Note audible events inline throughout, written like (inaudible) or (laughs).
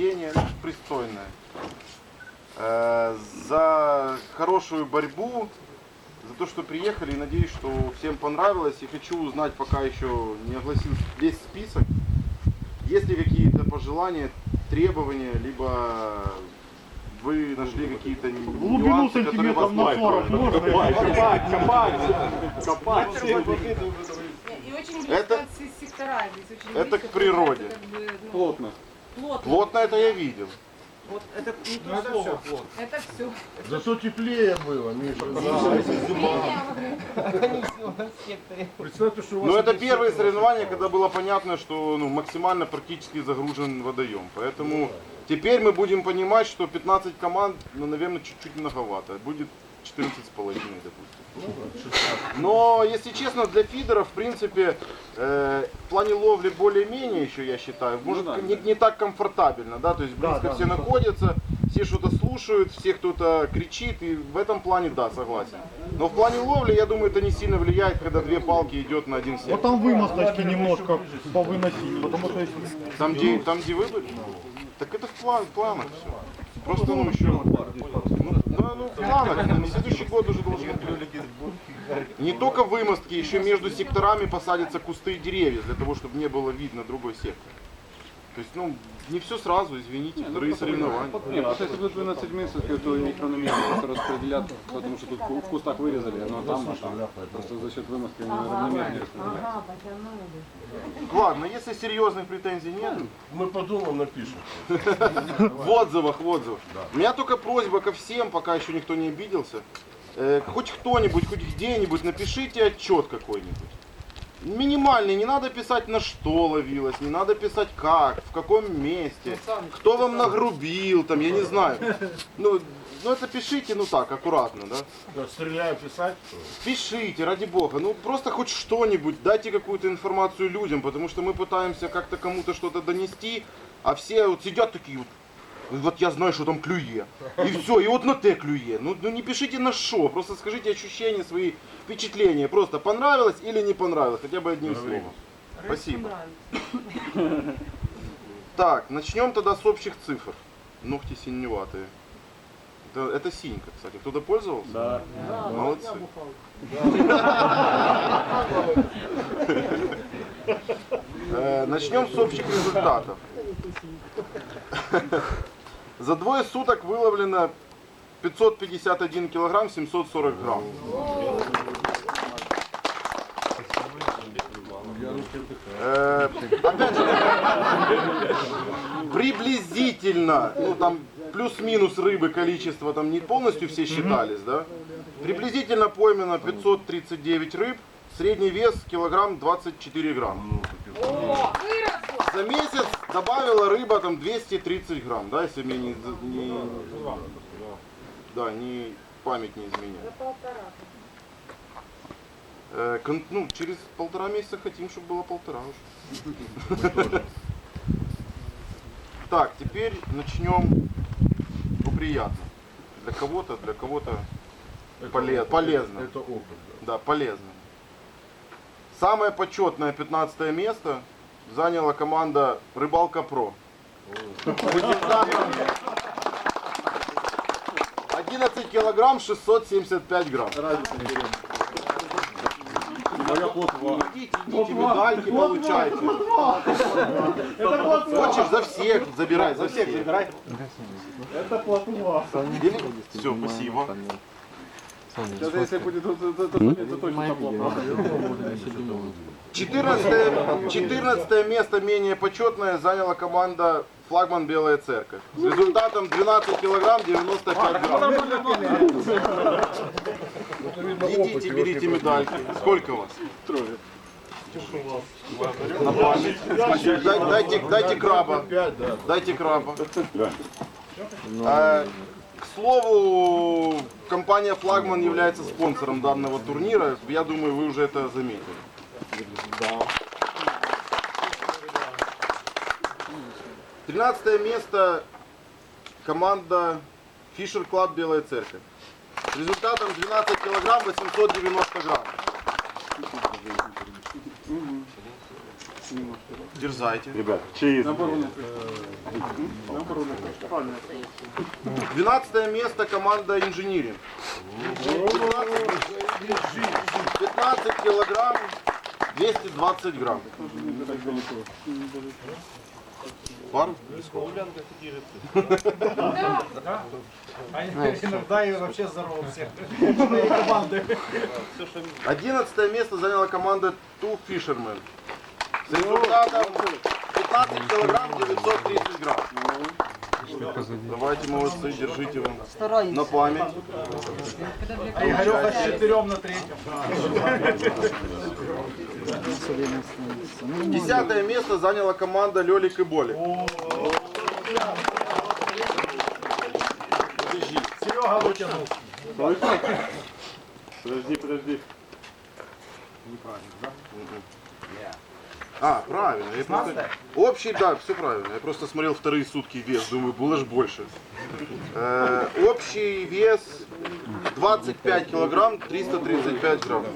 поведение пристойное. Э, За хорошую борьбу, за то, что приехали. И надеюсь, что всем понравилось. И хочу узнать, пока еще не огласил весь список, есть ли какие-то пожелания, требования, либо вы нашли какие-то Глубину нюансы, которые вас сантиметров на 40 можно? Копать, копать, копать. И очень близко Это- от се- сектора здесь очень это к природе. как бы, ну, Плотно. Плотно. Плотно это я видел. Вот это не то слово. Это все. Зато теплее было, Миша. Представьте, что у вас Но это здесь первые всё- соревнования, когда было понятно, что ну, максимально практически загружен водоем. Поэтому теперь мы будем понимать, что 15 команд, ну, наверное, чуть-чуть многовато. Будет 14 с половиной, допустим. Но, если честно, для фидеров, в принципе, э, в плане ловли более-менее еще, я считаю, может, да, не, не так комфортабельно, да, то есть Да, близко да, все ну, находятся, все что-то слушают, все кто-то кричит, и в этом плане, да, согласен. Но в плане ловли, я думаю, это не сильно влияет, когда две палки идет на один сектор. Вот там вымосточки немножко повыносить, потому что. Там, где, там, где выбор? Так это в план, планах все. Просто, ну, еще... Ну, планах. На следующий год уже должен быть. Не только вымостки, еще между секторами посадятся кусты и деревья, для того, чтобы не было видно другой сектор. То есть, ну, не все сразу, извините, вторые соревнования. Не, просто если будет 12 месяцев, то и микрономеры просто распределят, потому что тут в кустах вырезали, но там, а там. Просто за счет вымазки равномерно распределяют. Ладно, если серьезных претензий нет, Мы подумаем, напишем. (laughs) в отзывах, в отзывах. У меня только просьба ко всем, пока еще никто не обиделся. Э, хоть кто-нибудь, хоть где-нибудь напишите отчет какой-нибудь. Минимальный, не надо писать на что ловилось, не надо писать как, в каком месте, кто вам нагрубил, там, я не знаю. Ну, ну это пишите, ну так, аккуратно, да. Да, Стреляю писать. Пишите, ради бога, ну просто хоть что-нибудь, дайте какую-то информацию людям, потому что мы пытаемся как-то кому-то что-то донести, а все вот сидят такие вот, вот я знаю, что там клюе. И все, и вот на те клюе. Ну, ну не пишите на что, просто скажите ощущения, свои впечатления. Просто понравилось или не понравилось, хотя бы одним словом. Спасибо. Так, начнем тогда с общих цифр. Ногти синеватые. Это, это синька, кстати. Кто-то пользовался? Да. Молодцы. Э, Начнем с общих результатов. За двое суток выловлено 551 килограмм 740 грамм. Э, Опять же, приблизительно, ну там плюс-минус рыбы количество, там не полностью все считались, да? Приблизительно поймано 539 рыб, средний вес килограмм 24 грамм. За месяц добавила рыба там 230 грамм, да, если мне не, не- да, не память не изменяет. Э, кон- ну, через полтора месяца хотим, чтобы было полтора уже. Так, теперь начнем по приятно. Для кого-то, для кого-то поле- полезно. Это опыт. Да, полезно. Самое почетное 15 место заняла команда Рыбалка Про. Результатом 11 килограмм 675 грамм. Моя плотва. Идите, идите, медальки получайте. Хочешь за всех забирай, за всех забирай. Это плотва. Все, спасибо. Сейчас если будет, то, то, то, то, то точно плотно. 14, 14 место менее почетное заняла команда флагман Белая Церковь. С результатом 12 килограмм 95 грамм. Идите, берите медальки. Сколько у вас? Трое. На память. Дай- Дайте, дайте краба. Дайте краба. А, К слову, компания Флагман является спонсором данного турнира. Я думаю, вы уже это заметили. Тринадцатое место команда Fisher Club Белая Церковь. С результатом 12 килограмм 890 грамм. Дерзайте. Ребят, чиз. На оборону прийшли. На оборону прийшли. Правильно. 12 место команда инжиниринг. 15, 15 килограмм, 220 грамм. Пару? Иногда и вообще здорово всех. Моей команды. 11 место заняла команда Two Fishermen. С результатом 15 килограмм 930 грамм. Давайте, молодцы, держите вам на память. Игореха с четырем на третьем. Десятое место заняла команда Лёлик и Боли. Серега вытянул. Подожди, подожди. А, правильно. Я просто... Общий, да, все правильно. Я просто смотрел вторые сутки вес, думаю, было ж больше. Э, общий вес 25 килограмм, 335 грамм.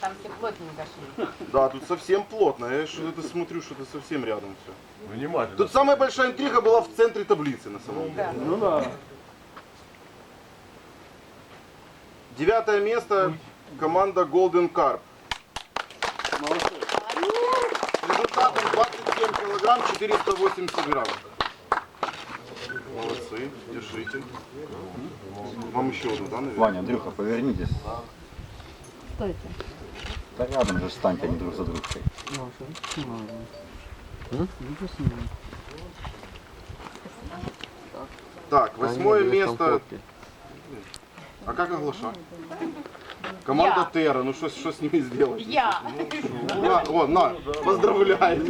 Там все плотненько шли. Да, тут совсем плотно. Я что-то смотрю, что-то совсем рядом все. Внимательно. Тут самая большая интрига была в центре таблицы на самом деле. Ну да. Девятое место команда Golden Carp. С результатом 27 килограмм 480 грамм. Молодцы, держите. Вам еще одну, да, наверное? Ваня, Андрюха, повернитесь. Стойте. Да рядом же встаньте, они друг за дружкой. Так, восьмое место. А как оглашать? Команда Я. Терра, ну что что с ними сделать? Я. На, о, на, поздравляю.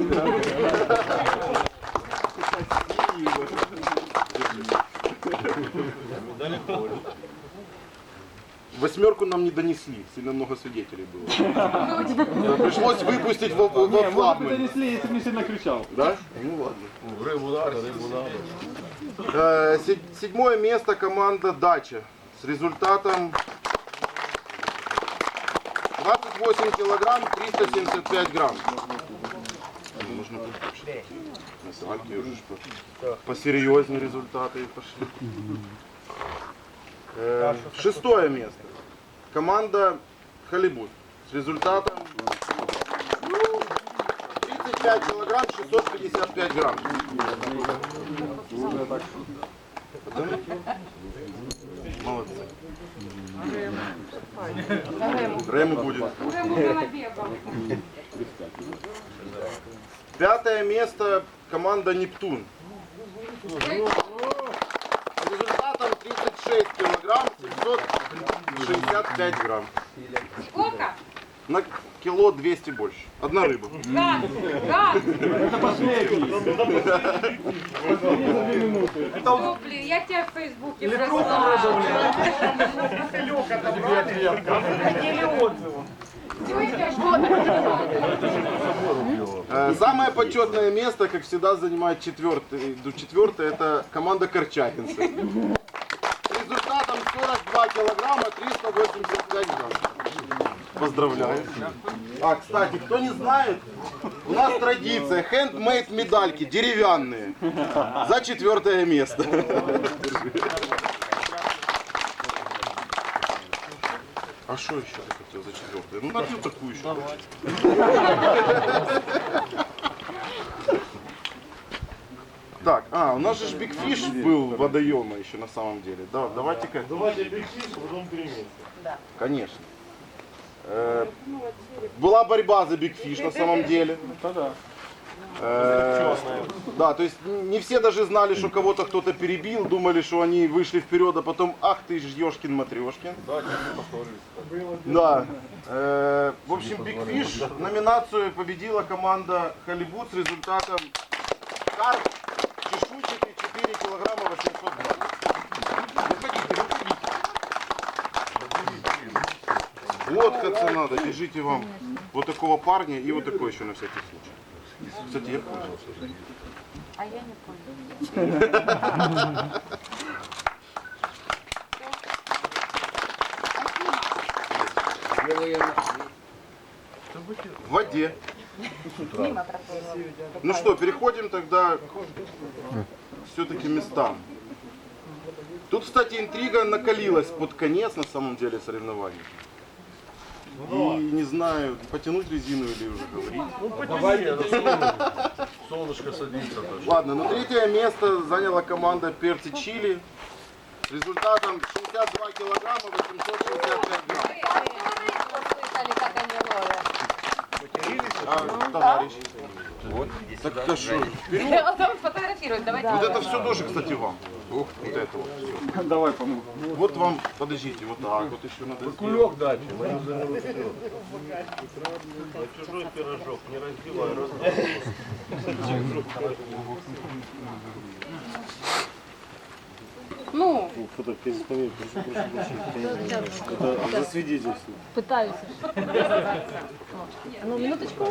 Восьмерку нам не донесли, сильно много свидетелей было. Да, Пришлось выпустить во, во, во флагман. донесли, если бы не сильно кричал. Да? Ну ладно. Рыбу надо, рыбу надо. Э, се- Седьмое место команда Дача с результатом 28 килограмм 375 грамм. Нужно на сальке уже посерьезнее результаты пошли. Э, Шестое место. Команда Халибут с результатом 35 килограмм 655 грамм. Рему будет. Пятое место команда Нептун. С результатом 36 килограмм 765 грамм. Сколько? На кило 200 больше. Одна рыба. Гад. Гад. Это последний. (laughs) О, блин, я тебя в Фейсбуке прослала. Хотели отзывы. Всё, я тебя жду. Э, Самое почетное место, как всегда, занимает четвертый. ну, Четвертое это команда Корчагинцы. С результатом 42 килограмма 385 грамм. Поздравляю. А, кстати, кто не знает, у нас традиция хендмейд медальки деревянные за четвертое место. А что еще ты хотел за четвертое? Ну набью такую еще. Так, а, у нас же ж Биг Фиш был водоема еще на самом деле. Да, давайте-ка. Давайте бігчиш, потім перемісти. Конечно. Э, была борьба за Биг Фиш на самом деле. Э, да, то есть не все даже знали, что кого-то кто-то перебил, думали, что они вышли вперед, а потом, ах ты ж ешкин матрешкин. Да. Э, в общем, Биг Фиш номинацию победила команда Холливуд с результатом карп чешуйчатый 4 килограмма 800 грамм. Как надо, держите вам вот такого парня и вот такой еще на всякий случай. Кстати, я пользовался. А я не понял. в воде. Ну что, переходим тогда все-таки местам. Тут, кстати, интрига накалилась под конец, на самом деле, соревнований. И не знаю, потянуть резину или уже говорить. Ну, потяни, это солнышко. Солнышко садится тоже. Ладно, ну третье место заняла команда Перцы Чили. С результатом 62 килограмма 865 грамм. А, товарищ. Вот. Так а что? (laughs) Фотографируют, давайте. Вот это все тоже, кстати, вам. Вот это вот все. (laughs) Давай помогу. Вот вам, подождите, вот так вот еще надо сделать. Кулек. На чужой пирожок не разбивай, разбивай. Ну, Пытаюся. Ну, минуточку.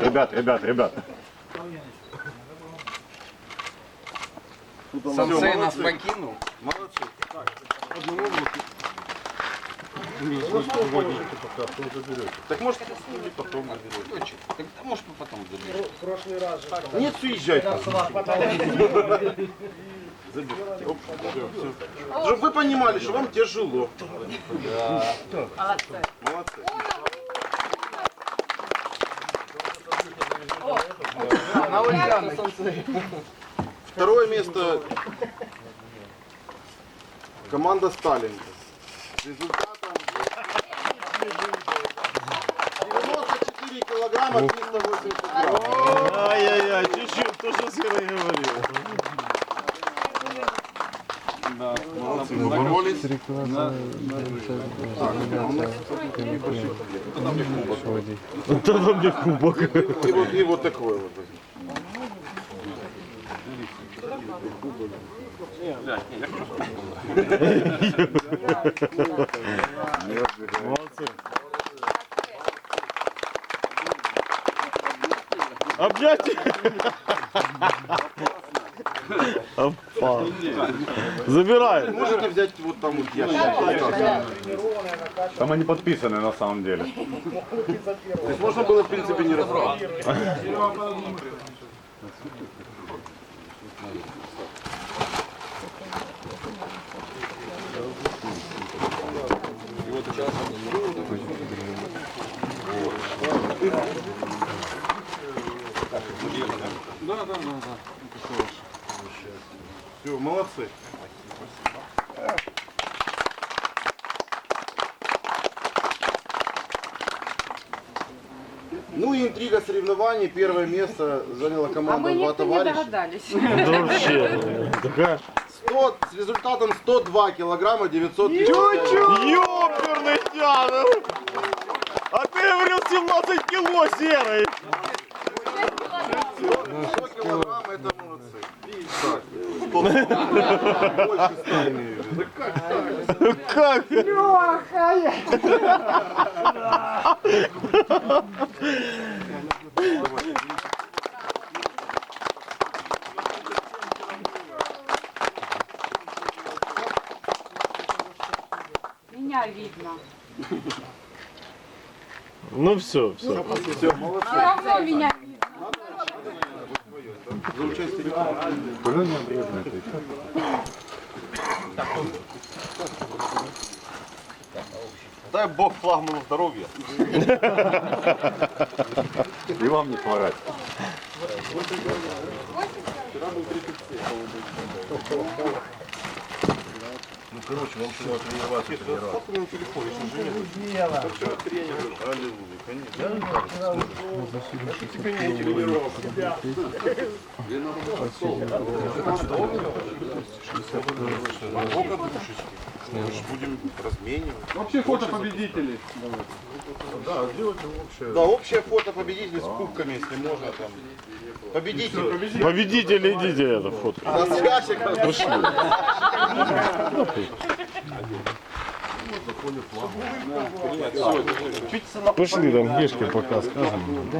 Ребят, ребят, ребят. Сенсей нас покинул. Молодцы. Пока, кто заберет. Так может или потом заберете. Так может потом заберем. В прошлый раз же. Нет, суезжайте. Заберите. Оп. Чтобы вы понимали, что вам тяжело. молодцы. Молодцы. Второе место команда Сталинка. С результатом 94 килограмма 380 грамм. Ай-яй-яй, чуть-чуть, то, что Сера говорил. Да. Молодцы, вы боролись. Тогда мне кубок. И вот, и вот такой вот. Молодцы. Объятия. Опа. Забирай. Можете взять вот там вот ящик. Там они подписаны на самом деле. То есть можно было, в принципе, не разбрать. Да, да, да, да. Все, молодцы. Ну и интрига соревнований. Первое место заняла А команда мы «Два никто не товарища». догадались. Да вообще. Такая. 100, с результатом 102 килограмма 935 Ёперный театр! А ты говорил 17 кило серый! 100 килограмм это молодцы. Так, 100. Больше 100 имею в виду. Как? Меня видно. Ну все, все. Все, молодцы. Все равно меня. За участие. Дай бог флагману здоровья. И вам не хворать. Ну, короче, вам что надо тренироваться. тренироваться. Фото на телефоне, что же нет? Это все тренер. Аллилуйя, конечно. Это тебе не тренировка. Сколько душечки? Мы же будем разменивать. Вообще фото победителей. Да, сделайте общее. Да, общее фото победителей с кубками, если можно там. Победитель. Победители, идите это фото. На связях. Пошли там Гешке пока скажем.